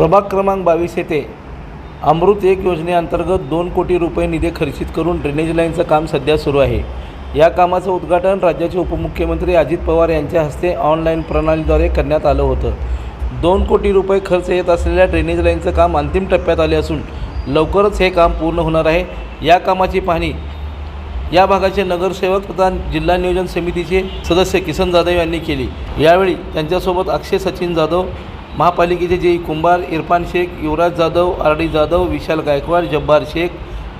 प्रभाग क्रमांक बावीस येथे अमृत एक योजनेअंतर्गत दोन कोटी रुपये निधी खर्चित करून ड्रेनेज लाईनचं काम सध्या सुरू आहे. या कामाचं उद्घाटन राज्याचे उपमुख्यमंत्री अजित पवार यांच्या हस्ते ऑनलाईन प्रणालीद्वारे करण्यात आलं होतं. दोन कोटी रुपये खर्च येत असलेल्या ड्रेनेज लाईनचं काम अंतिम टप्प्यात आले असून लवकरच हे काम पूर्ण होणार आहे. या कामाची पाहणी या भागाचे नगरसेवक तथा जिल्हा नियोजन समितीचे सदस्य किसन जाधव यांनी केली. यावेळी त्यांच्यासोबत अक्षय सचिन जाधव महापालिकेचे जे कुंभार इरफान शेख युवराज जाधव आरडी जाधव विशाल गायकवाड जब्बार शेख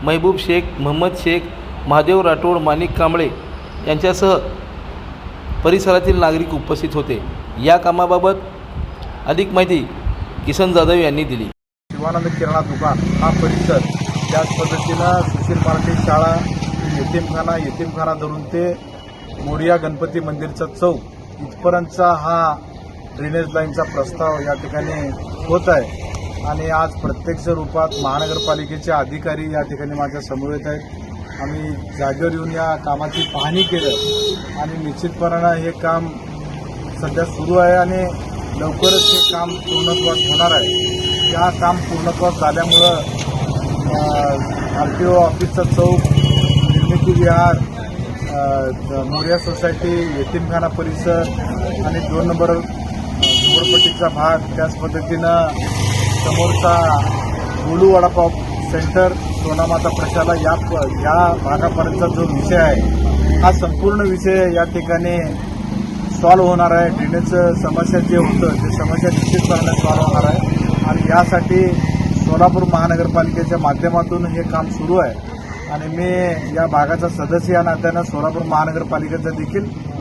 महबूब शेख महम्मद शेख महादेव राठोड माणिक कांबळे यांच्यासह परिसरातील नागरिक उपस्थित होते. या कामाबाबत अधिक माहिती किसन जाधव यांनी दिली. शिवानंद किराणा दुकान हा परिसर त्याच पद्धतीनं सुशील मराठी शाळा यतीमखाना यतीमखाना धरून ते मोरिया गणपती मंदिरचा चौक इथपर्यंतचा हा ड्रेनेज लाईनचा प्रस्ताव या ठिकाणी होत आहे. आणि आज प्रत्यक्ष रूपात महानगरपालिकेचे अधिकारी या ठिकाणी माझ्या येत आहेत. आम्ही जागेवर येऊन या कामाची पाहणी केलं. आणि निश्चितपणानं हे काम सध्या सुरू आहे आणि लवकरच हे काम पूर्णत्वास होणार आहे. या काम पूर्णत्वास झाल्यामुळं आर टी ओ ऑफिसचा चौक निर्मिती विहार मोर्या सोसायटी यतीमखाना परिसर आणि दोन नंबर अ, भाग त्याच पद्धतीनं समोरचा गोलू वडापाव सेंटर सोनामाता प्रशाला या प- या भागापर्यंतचा जो विषय आहे हा संपूर्ण विषय या ठिकाणी सॉल्व्ह होणार आहे. ड्रेनेजचं समस्या जे होतं ते समस्या निश्चितपणे सॉल्व्ह होणार आहे. आणि यासाठी सोलापूर महानगरपालिकेच्या माध्यमातून हे काम सुरू आहे. आणि मी या भागाचा सदस्य या नात्यानं सोलापूर महानगरपालिकेचा देखील